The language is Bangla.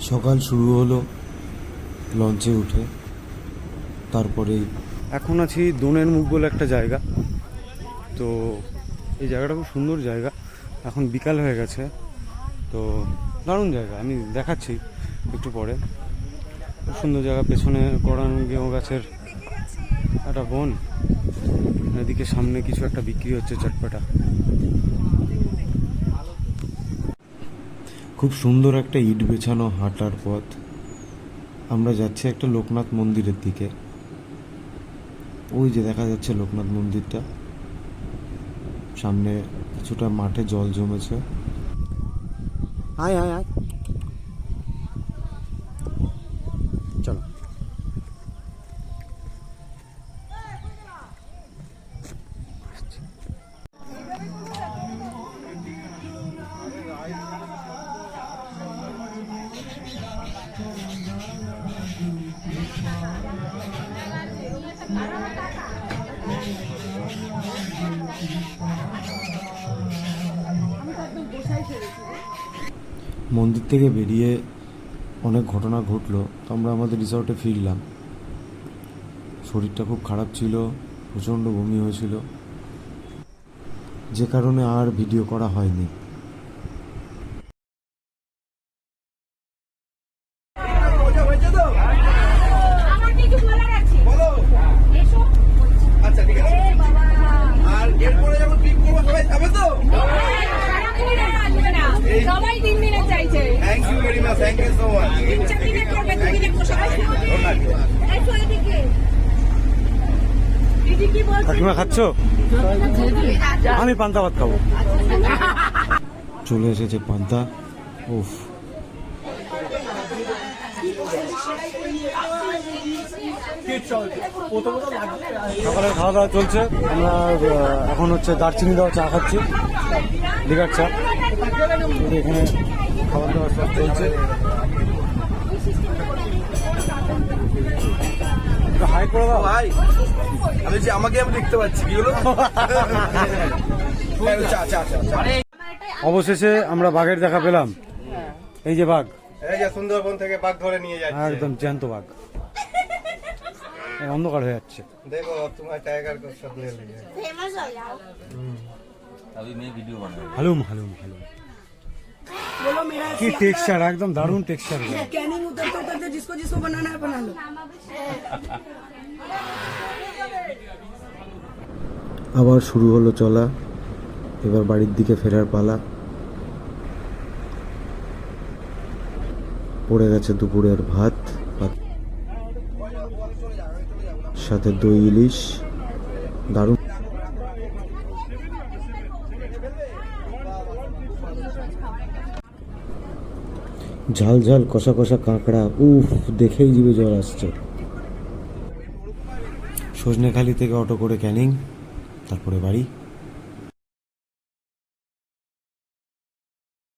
সকাল শুরু হলো। লঞ্চে উঠে, তারপরে এখন আছি দোনের মুখ বলে একটা জায়গা। তো এই জায়গাটা খুব সুন্দর জায়গা। এখন বিকাল হয়ে গেছে। তো দারুণ জায়গা, আমি দেখাচ্ছি একটু পরে। খুব সুন্দর জায়গা, পেছনে করান গেঁও গাছের একটা বন। এদিকে সামনে কিছু একটা বিক্রি হচ্ছে চটপাটা। খুব সুন্দর একটা ইট বেছানো হাঁটার পথ। আমরা যাচ্ছি একটা লোকনাথ মন্দিরের দিকে। ওই যে দেখা যাচ্ছে লোকনাথ মন্দিরটা। সামনে কিছুটা মাঠে জল জমেছে। আয় আয় আয়। মন্দির থেকে বেরিয়ে অনেক ঘটনা ঘটলো, তো আমরা আমাদের রিসর্টে ফিরলাম। শরীরটা খুব খারাপ ছিল, প্রচণ্ড বমি হয়েছিল। যে কারণে আর ভিডিও করা হয়নি। Thank you very much thank you so much কাকিমা খাচ্ছ? আমি পান্তা ভাত খাব। চলে এসেছে পান্তা। উফ। সকালে খাওয়া দাওয়া চলছে। আমরা এখন হচ্ছে দারচিনি দেওয়া চা খাচ্ছি। লিগার চা। এখানে খাবার দাবার সব চলছে হাই করে দাও ভাই আমি যে আমাকে আমি দেখতে পাচ্ছি কি হলো চা চা চা চা। অবশেষে আমরা বাঘের দেখা পেলাম এই যে বাঘ এই যে সুন্দরবন থেকে বাঘ ধরে নিয়ে যাচ্ছে একদম জ্যান্ত বাঘ এই অন্ধকার হয়ে যাচ্ছে দেখো তোমার টাইগার को सब ले लिए ফেমাস হয়ে যাও হালুম হালুম হালুম কি টেক্সচার একদম দারুণ টেক্সচার कैनिंग उतरते उतरते जिसको जिसको बनाना है बना लो আবার শুরু হলো চলা এবার বাড়ির দিকে ফেরার পালা পড়ে গেছে দুপুরের ভাত ভাত- সাথে দই ইলিশ দারুণ ঝাল ঝাল কষা কষা কাঁকড়া, উফ, দেখেই জীবে জল আসছে। সজনেখালি থেকে অটো করে ক্যানিং, তারপরে বাড়ি।